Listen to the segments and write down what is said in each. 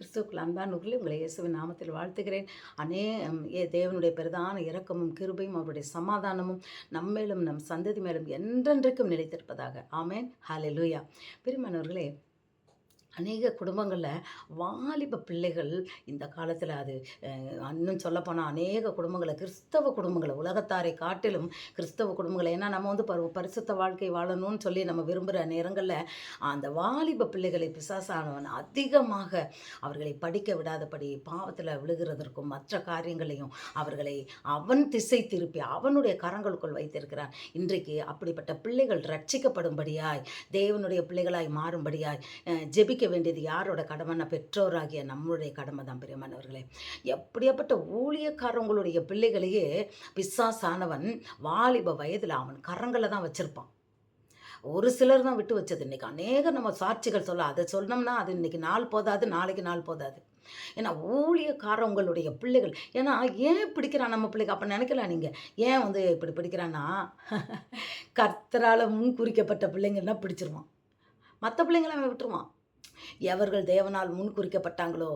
கிறிஸ்துவுக்குள் அன்பானவர்களே உங்களை இயேசுவின் நாமத்தில் வாழ்த்துகிறேன். அநே ஏ தேவனுடைய பிரதான இரக்கமும் கிருபையும் அவருடைய சமாதானமும் நம்மேலும் நம் சந்ததி மேலும் என்றென்றைக்கும் நிலைத்திருப்பதாக. ஆமேன். ஹalleluya. பெருமானவர்களே அநேக குடும்பங்களில் வாலிப பிள்ளைகள் இந்த காலத்தில் அது இன்னும் சொல்லப்போனால் அநேக குடும்பங்களை கிறிஸ்தவ குடும்பங்களை உலகத்தாரை காட்டிலும் கிறிஸ்தவ குடும்பங்களை. ஏன்னா நம்ம வந்து பரு பரிசுத்த வாழ்க்கை வாழணும்னு சொல்லி நம்ம விரும்புகிற நேரங்களில் அந்த வாலிப பிள்ளைகளை பிசாசானவன் அதிகமாக அவர்களை படிக்க விடாதபடி பாவத்தில் விழுகிறதற்கும் மற்ற காரியங்களையும் அவர்களை அவன் திசை திருப்பி அவனுடைய கரங்களுக்குள் வைத்திருக்கிறான். இன்றைக்கு அப்படிப்பட்ட பிள்ளைகள் ரட்சிக்கப்படும்படியாய் தேவனுடைய பிள்ளைகளாய் மாறும்படியாய் ஜெபிக்க வேண்டியது யாரோட கடமைனா பெற்றோராகிய நம்மளுடைய கடமை தான் பிரியமானவர்களே. எப்படியாப்பட்ட ஊழியக்காரங்களுடைய பிள்ளைகளையே பிசாசானவன் வாலிப வயதில் அவன் கரங்களை தான் வச்சிருப்பான். ஒரு சிலர் தான் விட்டு வச்சது. இன்னைக்கு அநேக நம்ம சாட்சிகள் சொல்ல அதை சொன்னோம்னா அது இன்னைக்கு நாள் போதாது நாளைக்கு நாள் போதாது. ஏன்னா ஊழியக்காரவங்களுடைய பிள்ளைகள் ஏன்னா ஏன் பிடிக்கிறான் நம்ம பிள்ளைக்கு அப்போ நினைக்கலாம் நீங்கள் ஏன் வந்து இப்படி பிடிக்கிறான்னா கர்த்தரால் முன் குறிக்கப்பட்ட பிள்ளைங்கன்னா பிடிச்சிருவான். மற்ற பிள்ளைங்களை அவன் விட்டுருவான். எவர்கள் தேவனால் முன் குறிக்கப்பட்டாங்களோ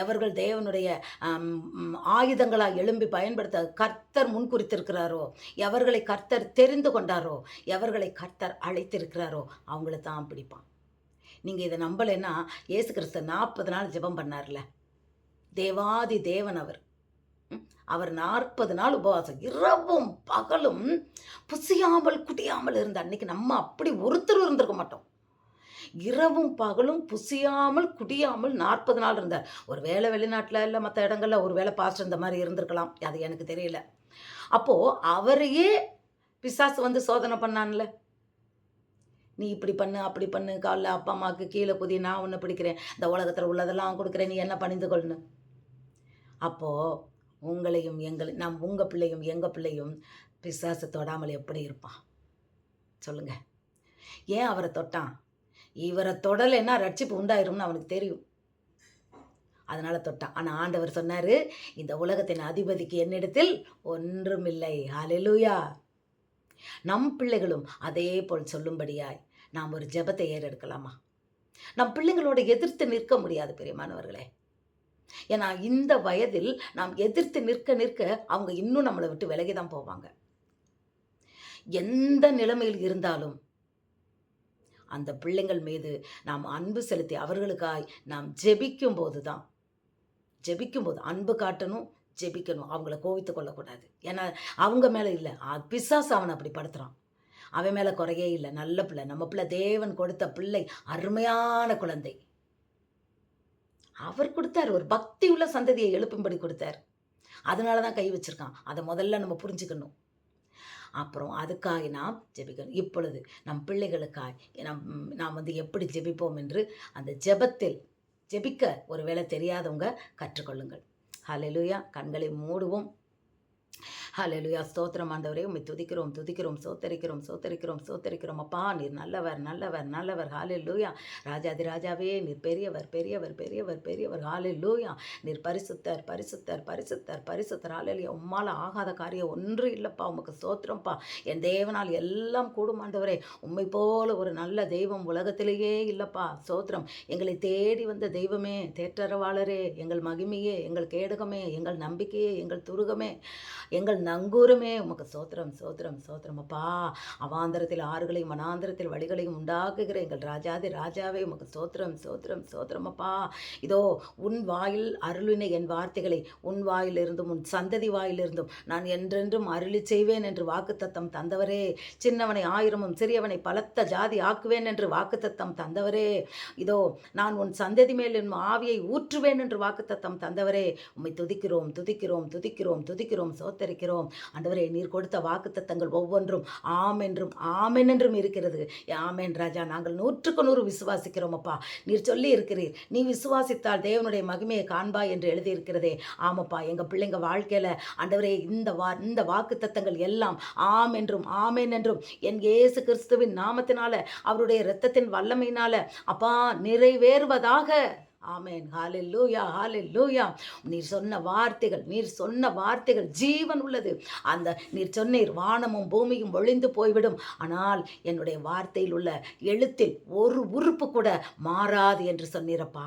எவர்கள் தேவனுடைய ஆயுதங்களாக எழும்பி பயன்படுத்த கர்த்தர் முன்குறித்திருக்கிறாரோ எவர்களை கர்த்தர் தெரிந்து கொண்டாரோ எவர்களை கர்த்தர் அழைத்திருக்கிறாரோ அவங்கள தான் பிடிப்பான். நீங்கள் இதை நம்பலைன்னா இயேசு கிறிஸ்து நாற்பது நாள் ஜெபம் பண்ணார்ல. தேவாதி தேவன் அவர். அவர் நாற்பது நாள் உபவாசம். இரவும் பகலும் புசியாமல் குடியாமல் இருந்த அன்னைக்கு நம்ம அப்படி ஒருத்தர் இருந்திருக்க மாட்டோம். இரவும் பகலும் புசியாமல் குடியாமல் நாற்பது நாள் இருந்தார். ஒரு வேளை வெளிநாட்டில் இல்லை மற்ற இடங்கள்ல ஒரு வேளை பாஸ்டர் இந்த மாதிரி இருந்திருக்கலாம். அது எனக்கு தெரியல. அப்போது அவரையே பிசாசு வந்து சோதனை பண்ணான்ல. நீ இப்படி பண்ணு அப்படி பண்ணு காலைல அப்பா அம்மாவுக்கு கீழே குதி நான் ஒன்று பிடிக்கிறேன். இந்த உலகத்தில் உள்ளதெல்லாம் கொடுக்குறேன் நீ என்ன பணிந்து கொள்ளு அப்போது உங்களையும் எங்களை நம் உங்கள் பிள்ளையும் எங்கள் பிள்ளையும் பிசாசு தொடாமல் எப்படி இருப்பான்? சொல்லுங்கள் ஏன் அவரை தொட்டான்? இவரை தொடலைன்னா ரட்சிப்பு உண்டாயிரும்னு அவனுக்கு தெரியும். அதனால தொட்டான். ஆனால் ஆண்டவர் சொன்னார் இந்த உலகத்தின் அதிபதிக்கு என்னிடத்தில் ஒன்றுமில்லை. ஹalleluya. நம் பிள்ளைகளும் அதே போல் சொல்லும்படியாய் நாம் ஒரு ஜெபத்தை ஏறெடுக்கலாமா? நம் பிள்ளைங்களோட எதிர்த்து நிற்க முடியாது பெரியமானவர்களே. ஏன்னா இந்த வயதில் நாம் எதிர்த்து நிற்க நிற்க அவங்க இன்னும் நம்மளை விட்டு விலகி தான் போவாங்க. எந்த நிலைமையில் இருந்தாலும் அந்த பிள்ளைங்கள் மீது நாம் அன்பு செலுத்தி அவர்களுக்காய் நாம் ஜெபிக்கும் போது தான் ஜெபிக்கும் போது அன்பு காட்டணும் ஜெபிக்கணும். அவங்கள கோவித்து கொள்ளக்கூடாது. ஏன்னா அவங்க மேலே இல்லை. பிசாசு அவனை அப்படி படுத்துகிறான் அவன் மேலே குறையே இல்லை. நல்ல பிள்ளை. நம்ம பிள்ளை தேவன் கொடுத்த பிள்ளை. அருமையான குழந்தை. அவர் கொடுத்தார். ஒரு பக்தி உள்ள சந்ததியை எழுப்பும்படி கொடுத்தார். அதனால தான் கை வச்சுருக்கான். அதை முதல்ல நம்ம புரிஞ்சுக்கணும். அப்புறம் அதுக்காக நாம் ஜெபிக்கணும். இப்பொழுது நம் பிள்ளைகளுக்காய் நம் நாம் வந்து எப்படி ஜெபிப்போம் என்று அந்த ஜெபத்தில் ஜெபிக்க ஒருவேளை தெரியாதவங்க கற்றுக்கொள்ளுங்கள். ஹலெலுயா கண்களை மூடுவோம். ஹலலுயா ஸ்தோத்திரம் ஆண்டவரே உம்மை துதிக்கிறோம் துதிக்கிறோம் சோத்தரிக்கிறோம் சோத்தரிக்கிறோம் சோத்தரிக்கிறோம் அப்பா நீர் நல்லவர் நல்லவர் நல்லவர். ஹalleluya. ராஜாதி ராஜாவே நீர் பெரியவர் பெரியவர் பெரியவர் பெரியவர். ஹalleluya. நீர் பரிசுத்தர் பரிசுத்தர் பரிசுத்தர் பரிசுத்தர். ஹalleluya. உம்மால் ஆகாத காரியம் ஒன்று இல்லைப்பா உமக்கு ஸ்தோத்திரம்ப்பா என் தேவனால் எல்லாம் கூடும் ஆண்டவரே. உம்மை போல ஒரு நல்ல தெய்வம் உலகத்திலேயே இல்லைப்பா சோத்திரம் எங்களை தேடி வந்த தெய்வமே தேற்றரவாளரே எங்கள் மகிமையே எங்கள் கேடகமே எங்கள் நம்பிக்கையே எங்கள் துருகமே. எங்கள் நங்கூரமே உமக்கு சோத்திரம் சோத்திரம் சோத்திரம். அப்பா அவாந்தரத்தில் ஆறுகளையும் மனாந்தரத்தில் வழிகளையும் உண்டாக்குகிற எங்கள் ராஜாதி ராஜாவே உமக்கு சோத்திரம் சோத்திரம் சோத்திரம். அப்பா இதோ உன் வாயில் அருளின என் வார்த்தைகளை உன் வாயிலிருந்தும் உன் சந்ததி வாயிலிருந்தும் நான் என்றென்றும் அருளி செய்வேன் என்று வாக்குத்தத்தம் தந்தவரே. சின்னவனை ஆயிரமும் சிறியவனை பலத்த ஜாதி ஆக்குவேன் என்று வாக்குத்தத்தம் தந்தவரே. இதோ நான் உன் சந்ததி மேல் என் ஆவியை ஊற்றுவேன் என்று வாக்குத்தத்தம் தந்தவரே. உம்மை துதிக்கிறோம் துதிக்கிறோம் துதிக்கிறோம் துதிக்கிறோம் சோத்தரிக்கிறோம். ஆண்டவரே நீர் கொடுத்த வாக்குத்தத்தங்கள் ஒவ்வொன்றும் ஆம் என்றும் ஆமென் என்றும் இருக்கிறது. ஆமேன் ராஜா நாங்கள் நூற்றுக்கு நூறு விசுவாசிக்கிறோம் அப்பா. நீர் சொல்லி இருக்கிறீர் நீ விசுவாசித்தால் தேவனுடைய மகிமையை காண்பா என்று எழுதியிருக்கிறதே. ஆமாப்பா எங்கள் பிள்ளைங்க வாழ்க்கையில் ஆண்டவரே இந்த வா இந்த வாக்குத்தத்தங்கள் எல்லாம் ஆம் என்றும் ஆமேன் என்றும் என் இயேசு கிறிஸ்துவின் நாமத்தினால அவருடைய இரத்தத்தின் வல்லமையினால அப்பா நிறைவேறுவதாக. ஆமேன். ஹாலில் லூயா ஹாலில் லூயா நீர் சொன்ன வார்த்தைகள் நீர் சொன்ன வார்த்தைகள் ஜீவன் உள்ளது. அந்த நீர் சொன்னீர் வானமும் பூமியும் ஒளிந்து போய்விடும். ஆனால் என்னுடைய வார்த்தையில் உள்ள எழுத்தில் ஒரு உறுப்பு கூட மாறாது என்று சொன்னீரப்பா.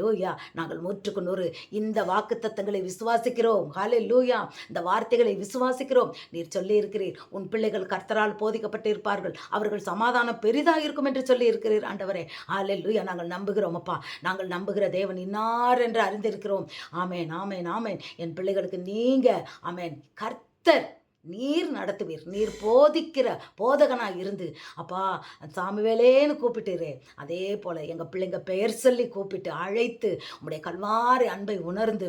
லூயா நாங்கள் நூற்றுக்கு நூறு இந்த வாக்குத்தத்தங்களை விசுவாசிக்கிறோம். ஹalleluya. இந்த வார்த்தைகளை விசுவாசிக்கிறோம். நீர் சொல்லியிருக்கிறீர். உன் பிள்ளைகள் கர்த்தரால் போதிக்கப்பட்டிருப்பார்கள். அவர்கள் சமாதானம் பெரிதாக இருக்கும் என்று சொல்லியிருக்கிறீர். ஆண்டவரே ஹாலில் லூயா நாங்கள் நம்புகிறோம் அப்பா. நாங்கள் நம்புகிற தேவன் இன்னார் என்று அறிந்திருக்கிறோம். ஆமேன் ஆமேன் ஆமேன். என் பிள்ளைகளுக்கு நீங்க ஆமேன். கர்த்தர் நீர் நடத்துவீர். நீர் போதிக்கிற போதகனாக இருந்து. அப்பா சாமுவேலேன்னு கூப்பிட்டுரு. அதே போல் எங்கள் பிள்ளைங்க பெயர் சொல்லி கூப்பிட்டு அழைத்து உங்களுடைய கல்வாறு அன்பை உணர்ந்து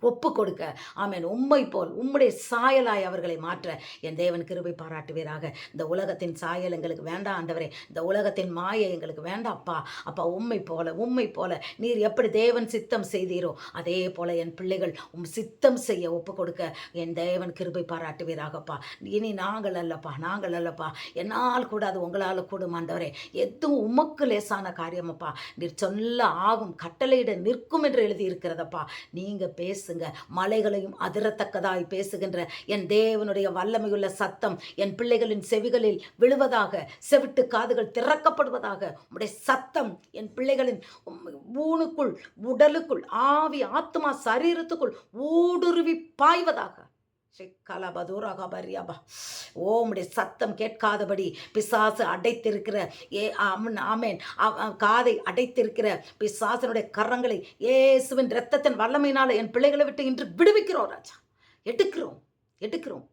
ஒப்பு கொடுக்க ஆமேன். உம்மை போல் உம்முடைய சாயலாய் அவர்களை மாற்ற என் தேவன் கிருபை பாராட்டுவீராக. இந்த உலகத்தின் சாயல் எங்களுக்கு வேண்டாம் ஆண்டவரே. இந்த உலகத்தின் மாயை எங்களுக்கு வேண்டாம்ப்பா அப்பா. உம்மை போல உம்மை போல நீர் எப்படி தேவன் சித்தம் செய்தீரோ அதே போல என் பிள்ளைகள் உம் சித்தம் செய்ய ஒப்பு கொடுக்க என் தேவன் கிருபை பாராட்டுவீராகப்பா இனி நாங்கள் அல்லப்பா நாங்கள் அல்லப்பா. என்னால் கூடாது உங்களால் கூடும் ஆண்டவரே. எதுவும் உமக்கு லேசான காரியமப்பா. நீர் சொல்ல ஆகும் கட்டளையிட நிற்கும் என்று எழுதியிருக்கிறதப்பா. நீங்கள் பேச பேசுங்க. மலைகளையும் அதிரத்தக்கதாய் பேசுகின்ற என் தேவனுடைய வல்லமையுள்ள சத்தம் என் பிள்ளைகளின் செவிகளில் விழுவதாக செவிட்டு காதுகள் திறக்கப்படுவதாக உடைய சத்தம் என் பிள்ளைகளின் ஊனுக்குள் உடலுக்குள் ஆவி ஆத்மா சரீரத்துக்குள் ஊடுருவி பாய்வதாக. கலபதூரகபரியாபா ஓமுடைய சத்தம் கேட்காதபடி பிசாசு அடைத்திருக்கிற ஏ ஆமன். ஆமேன் காதை அடைத்திருக்கிற பிசாசனுடைய கரங்களை இயேசுவின் இரத்தத்தின் வல்லமையினால் என் பிள்ளைகளை விட்டு இன்று விடுவிக்கிறோம் ராஜா. எடுக்கிறோம் எடுக்கிறோம்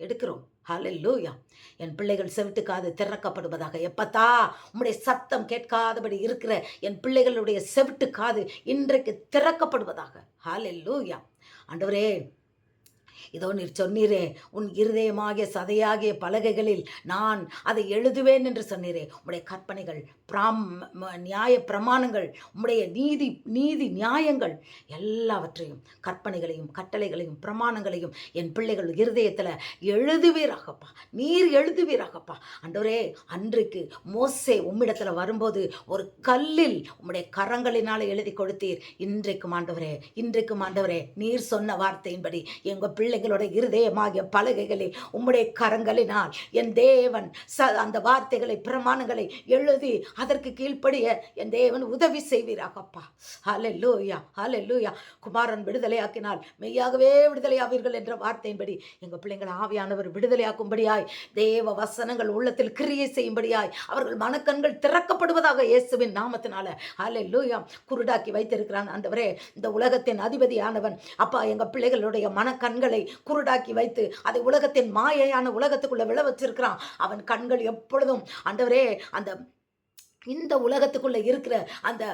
எடுக்கிறோம். ஹalleluya. என் பிள்ளைகள் செவிட்டு காது திறக்கப்படுவதாக. எப்பத்தா உம்முடைய சத்தம் கேட்காதபடி இருக்கிற என் பிள்ளைகளுடைய செவிட்டு காது இன்றைக்கு திறக்கப்படுவதாக. ஹalleluya. ஆண்டவரே இதோ நீர் சொன்னீரே உன் இருதயமாகிய சதையாகிய பலகைகளில் நான் அதை எழுதுவேன் என்று சொன்னீரே. உடைய கற்பனைகள் பிராம் நியாய பிரமாணங்கள் உம்முடைய நீதி நீதி நியாயங்கள் எல்லாவற்றையும் கற்பனைகளையும் கட்டளைகளையும் பிரமாணங்களையும் என் பிள்ளைகள் இருதயத்தில் எழுதுவீராகப்பா. நீர் எழுதுவீராகப்பா. அன்றவரே அன்றைக்கு மோசே உம்மிடத்தில் வரும்போது ஒரு கல்லில் உம்முடைய கரங்களினால் எழுதி கொடுத்தீர். இன்றைக்கும் ஆண்டவரே இன்றைக்கும் ஆண்டவரே நீர் சொன்ன வார்த்தையின்படி எங்கள் பிள்ளைகளோட இருதயமாகிய பலகைகளில் உம்முடைய கரங்களினால் என் தேவன் ச அந்த வார்த்தைகளை பிரமாணங்களை எழுதி அதற்கு கீழ்ப்படிய என் தேவன் உதவி செய்வீராகப்பா. ஹலே லூயா ஹலே லூயா குமாரன் விடுதலையாக்கினால் மெய்யாகவே விடுதலையாவீர்கள் என்ற வார்த்தையின்படி எங்கள் பிள்ளைங்கள் ஆவியானவர் விடுதலையாக்கும்படியாய் தேவ வசனங்கள் உள்ளத்தில் கிரியை செய்யும்படியாய் அவர்கள் மனக்கண்கள் திறக்கப்படுவதாக இயேசுவின் நாமத்தினால. ஹலே லூயா குருடாக்கி வைத்திருக்கிறான் அந்தவரே இந்த உலகத்தின் அதிபதியானவன். அப்பா எங்கள் பிள்ளைகளுடைய மனக்கண்களை குருடாக்கி வைத்து அதை உலகத்தின் மாயையான உலகத்துக்குள்ளே விழ வச்சிருக்கிறான். அவன் கண்கள் எப்பொழுதும் அந்தவரே அந்த இந்த உலகத்துக்குள்ளே இருக்கிற அந்த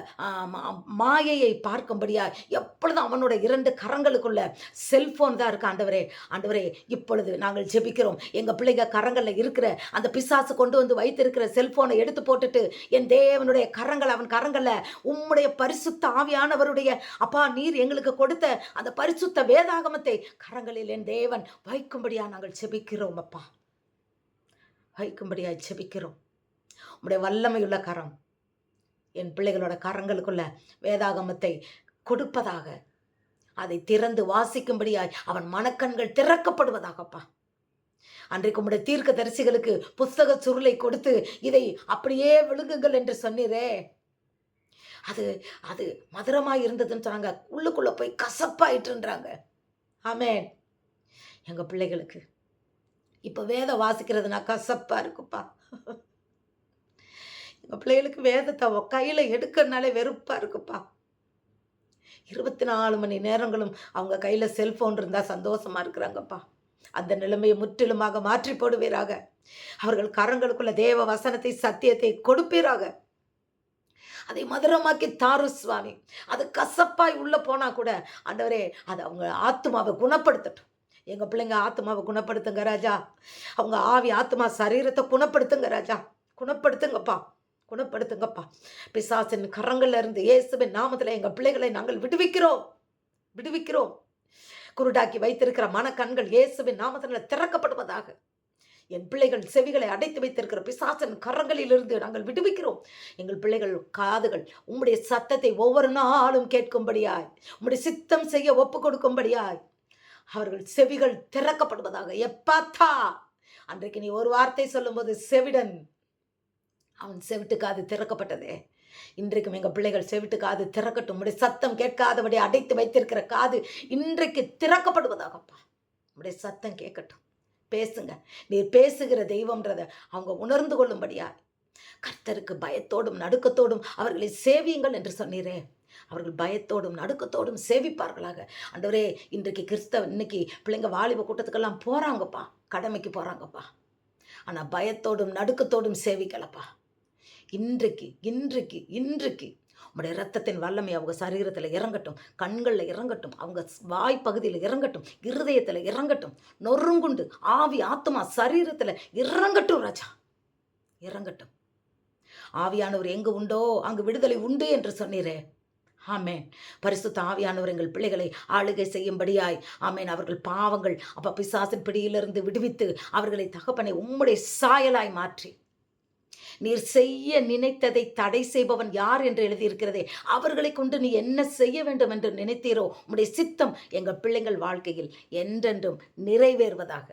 மாயையை பார்க்கும்படியா எப்பொழுதும் அவனோட இரண்டு கரங்களுக்குள்ள செல்ஃபோன் தான் இருக்கு ஆண்டவரே. ஆண்டவரே இப்பொழுது நாங்கள் ஜெபிக்கிறோம். எங்கள் பிள்ளைங்க கரங்களில் இருக்கிற அந்த பிசாசு கொண்டு வந்து வைத்திருக்கிற செல்ஃபோனை எடுத்து போட்டுட்டு என் தேவனுடைய கரங்கள் அவன் கரங்களில் உம்முடைய பரிசுத்த ஆவியானவருடைய அப்பா நீர் எங்களுக்கு கொடுத்த அந்த பரிசுத்த வேதாகமத்தை கரங்களில் என் தேவன் வைக்கும்படியா நாங்கள் ஜெபிக்கிறோம் அப்பா. வைக்கும்படியாக ஜெபிக்கிறோம். உங்களுடைய வல்லமையுள்ள கரம். என் பிள்ளைகளோட கரங்களுக்குள்ள வேதாகமத்தை கொடுப்பதாக அதை திறந்து வாசிக்கும்படியாய் அவன் மனக்கண்கள் திறக்கப்படுவதாகப்பா. அன்றைக்கு உம்முடைய தீர்க்க தரிசிகளுக்கு புஸ்தக சுருளை கொடுத்து இதை அப்படியே விழுங்குங்கள் என்று சொன்னீரே. அது அது மதுரமாக இருந்ததுன்னு சொன்னாங்க. உள்ளுக்குள்ளே போய் கசப்பாயிட்டுன்றாங்க. ஆமேன். எங்கள் பிள்ளைகளுக்கு. இப்போ வேதம் வாசிக்கிறதுனா கசப்பாக இருக்குப்பா. எங்கள் பிள்ளைகளுக்கு வேதத்தை கையில் எடுக்கிறனாலே வெறுப்பாக இருக்குப்பா. இருபத்தி நாலு மணி நேரங்களும் அவங்க கையில் செல்ஃபோன் இருந்தால் சந்தோஷமாக இருக்கிறாங்கப்பா. அந்த நிலைமையை முற்றிலுமாக மாற்றி போடுவீராக. அவர்கள் கரங்களுக்குள்ள தேவ வசனத்தை சத்தியத்தை கொடுப்பீராக. அதை மதுரமாக்கி தாரு சுவாமி. அது கசப்பாய் உள்ளே போனால் கூட ஆண்டவரே அது அவங்க ஆத்மாவை குணப்படுத்தட்டும். எங்கள் பிள்ளைங்க ஆத்மாவை குணப்படுத்துங்க ராஜா. அவங்க ஆவி ஆத்மா சரீரத்தை குணப்படுத்துங்க ராஜா. குணப்படுத்துங்கப்பா. குணப்படுத்துங்கப்பா. பிசாசின் கரங்கள்ல இருந்து இயேசுவின் நாமத்தில் எங்கள் பிள்ளைகளை நாங்கள் விடுவிக்கிறோம். விடுவிக்கிறோம். குருடாக்கி வைத்திருக்கிற மனக்கண்கள் இயேசுவின் நாமத்தில் திறக்கப்படுவதாக. என் பிள்ளைகள் செவிகளை அடைத்து வைத்திருக்கிற பிசாசன் கரங்களிலிருந்து நாங்கள் விடுவிக்கிறோம். எங்கள் பிள்ளைகள் காதுகள் உம்முடைய சத்தத்தை ஒவ்வொரு நாளும் கேட்கும்படியாய் உம்முடைய சித்தம் செய்ய ஒப்பு கொடுக்கும்படியாய் அவர்கள் செவிகள் திறக்கப்படுவதாக. எப்பாத்தா? அன்றைக்கு நீ ஒரு வார்த்தை சொல்லும்போது செவிடன் அவன் செவிட்டு காது திறக்கப்பட்டதே. இன்றைக்கும் எங்கள் பிள்ளைகள் செவிட்டு காது திறக்கட்டும் உடைய சத்தம் கேட்காதபடி அடைத்து வைத்திருக்கிற காது இன்றைக்கு திறக்கப்படுவதாகப்பா உடைய சத்தம் கேட்கட்டும். பேசுங்க. நீர் பேசுகிற தெய்வம்ன்றத அவங்க உணர்ந்து கொள்ளும்படியா? கர்த்தருக்கு பயத்தோடும் நடுக்கத்தோடும் அவர்களை சேவியுங்கள் என்று சொன்னீரே. அவர்கள் பயத்தோடும் நடுக்கத்தோடும் சேவிப்பார்களாக. ஆண்டவரே இன்றைக்கு கிறிஸ்தவ இன்னைக்கு பிள்ளைங்க வாலிப கூட்டத்துக்கெல்லாம் போகிறாங்கப்பா கடமைக்கு போகிறாங்கப்பா ஆனால் பயத்தோடும் நடுக்கத்தோடும் சேவிக்கலப்பா. இன்றைக்கு இன்றைக்கு இன்றைக்கு உங்களுடைய ரத்தத்தின் வல்லமை அவங்க சரீரத்தில் இறங்கட்டும் கண்களில் இறங்கட்டும் அவங்க வாய் பகுதியில் இறங்கட்டும் இருதயத்தில் இறங்கட்டும் நொறுங்குண்டு ஆவி ஆத்மா சரீரத்தில் இறங்கட்டும் ராஜா. இறங்கட்டும். ஆவியானவர் எங்கு உண்டோ அங்கு விடுதலை உண்டு என்று சொன்னீரே. ஆமேன். பரிசுத்த ஆவியானவர் எங்கள் பிள்ளைகளை ஆளுகை செய்யும்படியாய் ஆமேன். அவர்கள் பாவங்கள் அப்ப பிசாசின் பிடியிலிருந்து விடுவித்து அவர்களை தகப்பனை உம்முடைய சாயலாய் மாற்றி. நீர் செய்ய நினைத்ததை தடை செய்பவன் யார் என்று எழுதியிருக்கிறதே அவர்களை கொண்டு நீ என்ன செய்ய வேண்டும் என்று நினைத்தீரோ? உம்முடைய சித்தம் எங்கள் பிள்ளைங்கள் வாழ்க்கையில் என்றென்றும் நிறைவேறுவதாக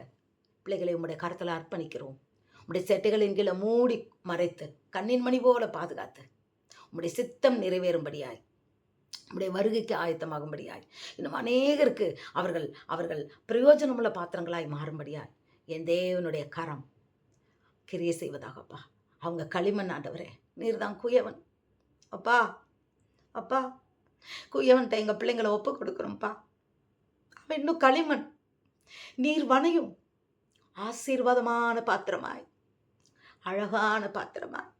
பிள்ளைகளை உம்முடைய கருத்தில் அர்ப்பணிக்கிறோம். உம்முடைய செட்டைகளின் கீழே மூடி மறைத்து கண்ணின் மணி போல பாதுகாத்து உம்முடைய சித்தம் நிறைவேறும்படியாய் உம்முடைய வருகைக்கு ஆயத்தமாகும்படியாய் இன்னும் அநேகருக்கு அவர்கள் அவர்கள் பிரயோஜனமுள்ள பாத்திரங்களாய் மாறும்படியாய் என் தேவனுடைய கரம் கிரியை செய்வதாகப்பா. அவங்க களிமண் ஆண்டவரே நீர் தான் குயவன். அப்பா அப்பா குயவன்ட்ட எங்கள் பிள்ளைங்களை ஒப்பு கொடுக்குறோம்ப்பா. அவன் இன்னும் களிமண். நீர் வனையும் ஆசீர்வாதமான பாத்திரமாய். அழகான பாத்திரமாய்.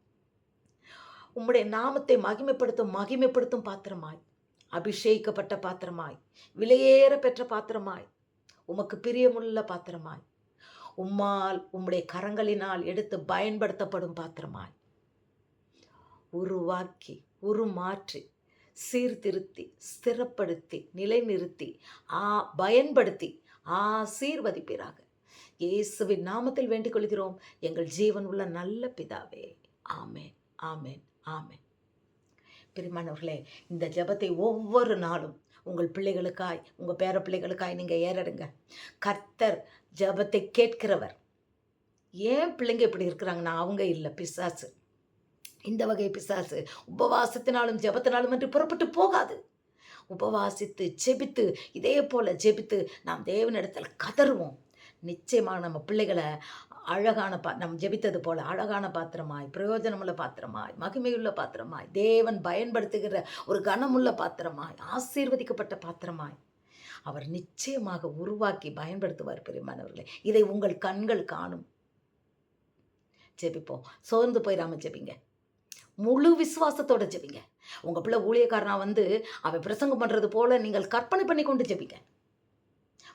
உம்முடைய நாமத்தை மகிமைப்படுத்தும் மகிமைப்படுத்தும் பாத்திரமாய். அபிஷேகிக்கப்பட்ட பாத்திரமாய். விலையேற பெற்ற பாத்திரமாய். உமக்கு பிரியமுள்ள பாத்திரமாய். உம்மால் உம்முடைய கரங்களினால் எடுத்து பயன்படுத்தப்படும் பாத்திரமாய். உருவாக்கி உருமாற்றி சீர்திருத்தி ஸ்திரப்படுத்தி நிலைநிறுத்தி ஆ பயன்படுத்தி ஆசீர்வதிப்பீராக. இயேசுவின் நாமத்தில் வேண்டிக் கொள்கிறோம் எங்கள் ஜீவன் உள்ள நல்ல பிதாவே. ஆமேன் ஆமேன் ஆமேன். பெருமானவர்களே இந்த ஜெபத்தை ஒவ்வொரு நாளும் உங்கள் பிள்ளைகளுக்காய் உங்கள் பேர பிள்ளைகளுக்காய் நீங்கள் ஏறடுங்க. கர்த்தர் ஜபத்தை கேட்கிறவர். ஏன் பிள்ளைங்க இப்படி இருக்கிறாங்கன்னா அவங்க இல்லை பிசாசு. இந்த வகை பிசாசு உபவாசத்தினாலும் ஜபத்தினாலும் என்று புறப்பட்டு போகாது. உபவாசித்து ஜெபித்து இதே போல ஜெபித்து நாம் தேவனிடத்தில் கதறுவோம். நிச்சயமாக நம்ம பிள்ளைகளை அழகான பா நம்ம ஜெபித்தது போல அழகான பாத்திரமாய் பிரயோஜனமுள்ள பாத்திரமாய் மகிமையுள்ள பாத்திரமாய் தேவன் பயன்படுத்துகிற ஒரு கனமுள்ள பாத்திரமாய் ஆசீர்வதிக்கப்பட்ட பாத்திரமாய் அவர் நிச்சயமாக உருவாக்கி பயன்படுத்துவார் பெருமானவர்களே இதை உங்கள் கண்கள் காணும். ஜெபிப்போம். சோர்ந்து போயிடாம ஜெபிங்க. முழு விசுவாசத்தோட ஜெபிங்க. உங்கள் பிள்ளை ஊழியக்காரனா வந்து அவன் பிரசங்கம் பண்ணுறது போல நீங்கள் கற்பனை பண்ணி கொண்டு ஜெபிங்க.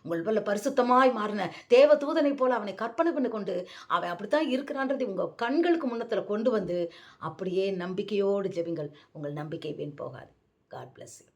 உங்கள் பிள்ளை பரிசுத்தமாய் மாறின தேவ தூதனை போல அவனை கற்பனை பண்ணி கொண்டு அவன் அப்படித்தான் இருக்கிறான்றது உங்கள் கண்களுக்கு முன்னத்தில் கொண்டு வந்து அப்படியே நம்பிக்கையோடு ஜெபிங்கள். உங்கள் நம்பிக்கை வீண் போகாது. God bless you